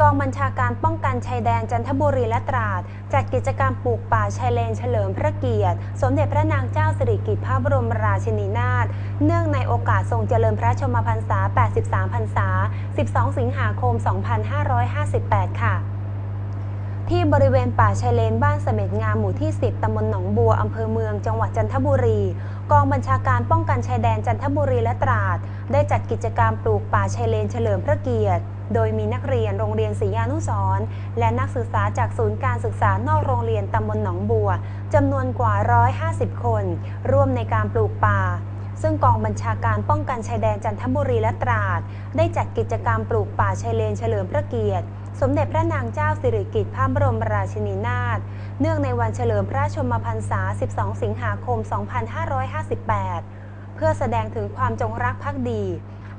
กองบัญชาการป้องกันชายแดนจันทบุรีและตราด จัดกิจกรรมปลูกป่าชายเลนเฉลิมพระเกียรติ สมเด็จพระนางเจ้าสิริกิติ์พระบรมราชินีนาถเนื่องในโอกาสทรงเจริญพระชมพรรษา 83 พรรษา 12 สิงหาคม 2558 ค่ะ ที่บริเวณป่าชายเลนบ้านเสม็ดงามหมู่ที่ 10 ตำบลหนองบัว อำเภอเมือง จังหวัดจันทบุรี กองบัญชาการป้องกันชายแดนจันทบุรีและตราด ได้จัดกิจกรรมปลูกป่าชายเลนเฉลิมพระเกียรติ โดยมีนักเรียนโรงเรียนศรียานุสรและนักศึกษาจากศูนย์การศึกษานอกโรงเรียนตำบลหนองบัวจำนวนกว่า 150 คน ร่วมในการปลูกป่าซึ่งกองบัญชาการป้องกันชายแดนจันทบุรีและตราด ได้จัดกิจกรรมปลูกป่าชายเลนเฉลิมพระเกียรติ สมเด็จพระนางเจ้าสิริกิติ์พระบรมราชินีนาถ เนื่องในวันเฉลิมพระชนมพรรษา 12 สิงหาคม 2558 เพื่อแสดงถึงความจงรักภักดี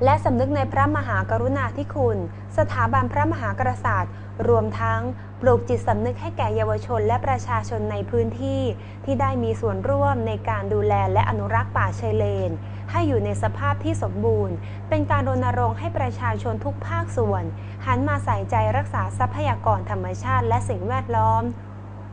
และสำนึกในพระมหากรุณาธิคุณ สถาบันพระมหากษัตริย์ รวมทั้งปลูกจิตสำนึกให้แก่เยาวชนและประชาชนในพื้นที่ ที่ได้มีส่วนร่วมในการดูแลและอนุรักษ์ป่าชายเลน ให้อยู่ในสภาพที่สมบูรณ์ เป็นการรณรงค์ให้ประชาชนทุกภาคส่วน หันมาใส่ใจรักษาทรัพยากรธรรมชาติและสิ่งแวดล้อม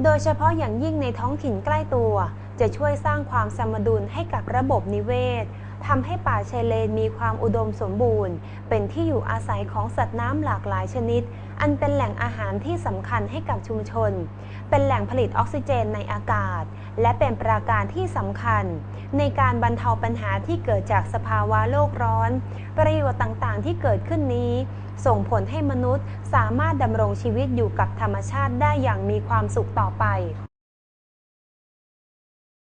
โดยเฉพาะอย่างยิ่งในท้องถิ่นใกล้ตัว จะช่วยสร้างความสมดุลให้กับระบบนิเวศ ทำให้ป่าชายเลนมีความอุดมสมบูรณ์ เป็นที่อยู่อาศัยของสัตว์น้ำหลากหลายชนิด อันเป็นแหล่งอาหารที่สำคัญให้กับชุมชน เป็นแหล่งผลิตออกซิเจนในอากาศ และเป็นปราการที่สำคัญ ในการบรรเทาปัญหาที่เกิดจากสภาวะโลกร้อน ประโยชน์ต่างๆ ที่เกิดขึ้นนี้ ส่งผลให้มนุษย์สามารถดำรงชีวิตอยู่กับธรรมชาติได้อย่างมีความสุขต่อไป